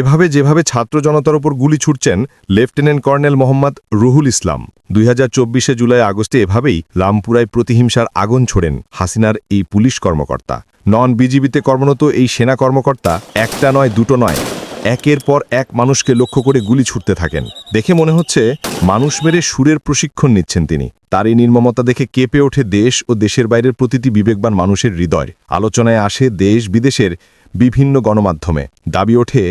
এভাবে যেভাবে ছাত্র জনতার উপর গুলি ছুটছেন লেফটেন্যান্ট কর্নেল মোহাম্মদ রুহুল ইসলাম, দুই হাজার জুলাই আগস্টে এভাবেই রামপুরায় প্রতিহিংসার আগুন ছোড়েন হাসিনার এই পুলিশ কর্মকর্তা। নন বিজিবিতে কর্মরত এই সেনা কর্মকর্তা একটা নয়, দুটো নয়, একের পর এক মানুষকে লক্ষ্য করে গুলি ছুটতে থাকেন। দেখে মনে হচ্ছে মানুষ মেরে সুরের প্রশিক্ষণ নিচ্ছেন তিনি। তার এই নির্মমতা দেখে কেঁপে ওঠে দেশ ও দেশের বাইরের প্রতিটি বিবেকবান মানুষের হৃদয়। আলোচনায় আসে দেশ বিদেশের বিভিন্ন গণমাধ্যমে। দাবি ওঠে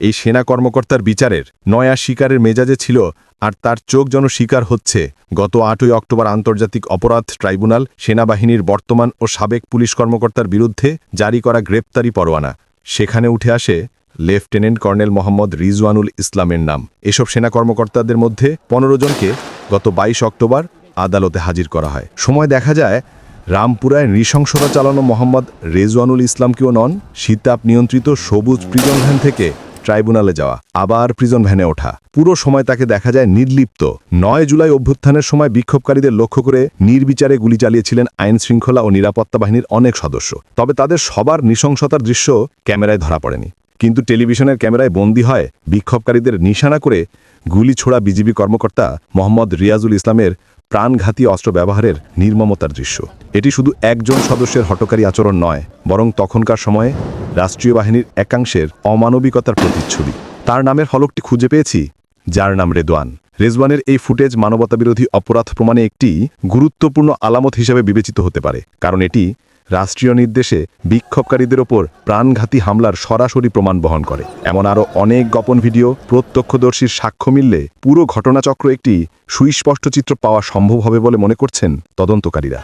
এই সেনা কর্মকর্তার বিচারের নয়া শিকারের মেজাজে ছিল আর তার চোখ যেন শিকার হচ্ছে। গত আটই অক্টোবর আন্তর্জাতিক অপরাধ ট্রাইব্যুনাল সেনাবাহিনীর বর্তমান ও সাবেক পুলিশ কর্মকর্তার বিরুদ্ধে জারি করা গ্রেপ্তারি পরোয়ানা। সেখানে উঠে আসে লেফটেন্যান্ট কর্নেল মোহাম্মদ রিজওয়ানুল ইসলামের নাম। এসব সেনা কর্মকর্তাদের মধ্যে পনেরো জনকে গত বাইশ অক্টোবর আদালতে হাজির করা হয়। সময় দেখা যায় রামপুরায় নৃশংসতা চালানো মোহাম্মদ রেজওয়ানুল ইসলামকেও নন শীতাপ নিয়ন্ত্রিত সবুজ প্রিজন ভ্যান থেকে ট্রাইব্যুনালে যাওয়া, আবার প্রিজন ভ্যানে ওঠা। পুরো সময় তাকে দেখা যায় নির্লিপ্ত। নয় জুলাই অভ্যুত্থানের সময় বিক্ষোভকারীদের লক্ষ্য করে নির্বিচারে গুলি চালিয়েছিলেন আইন শৃঙ্খলা ও নিরাপত্তা বাহিনীর অনেক সদস্য। তবে তাদের সবার নৃশংসতার দৃশ্য ক্যামেরায় ধরা পড়েনি। কিন্তু টেলিভিশনের ক্যামেরায় বন্দী হয় বিক্ষোভকারীদের নিশানা করে গুলি ছোড়া বিজিবি কর্মকর্তা মোহাম্মদ রিয়াজুল ইসলামের প্রাণঘাতী অস্ত্র ব্যবহারের নির্মমতার দৃশ্য। এটি শুধু একজন সদস্যের হটকারী আচরণ নয়, বরং তখনকার সময়ে রাষ্ট্রীয় বাহিনীর একাংশের অমানবিকতার প্রতিচ্ছবি। তার নামের হলকটি খুঁজে পেয়েছি, যার নাম রেদওয়ান রেজওয়ানের এই ফুটেজ মানবতাবিরোধী অপরাধ প্রমাণে একটি গুরুত্বপূর্ণ আলামত হিসেবে বিবেচিত হতে পারে, কারণ এটি রাষ্ট্রীয় নির্দেশে বিক্ষোভকারীদের ওপর প্রাণঘাতী হামলার সরাসরি প্রমাণ বহন করে। এমন আরও অনেক গোপন ভিডিও প্রত্যক্ষদর্শীর সাক্ষ্য মিললে পুরো ঘটনাচক্র একটি সুস্পষ্ট চিত্র পাওয়া সম্ভব হবে বলে মনে করছেন তদন্তকারীরা।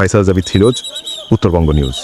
ফাইসাল জাবিদ ছিল উত্তরবঙ্গ নিউজ।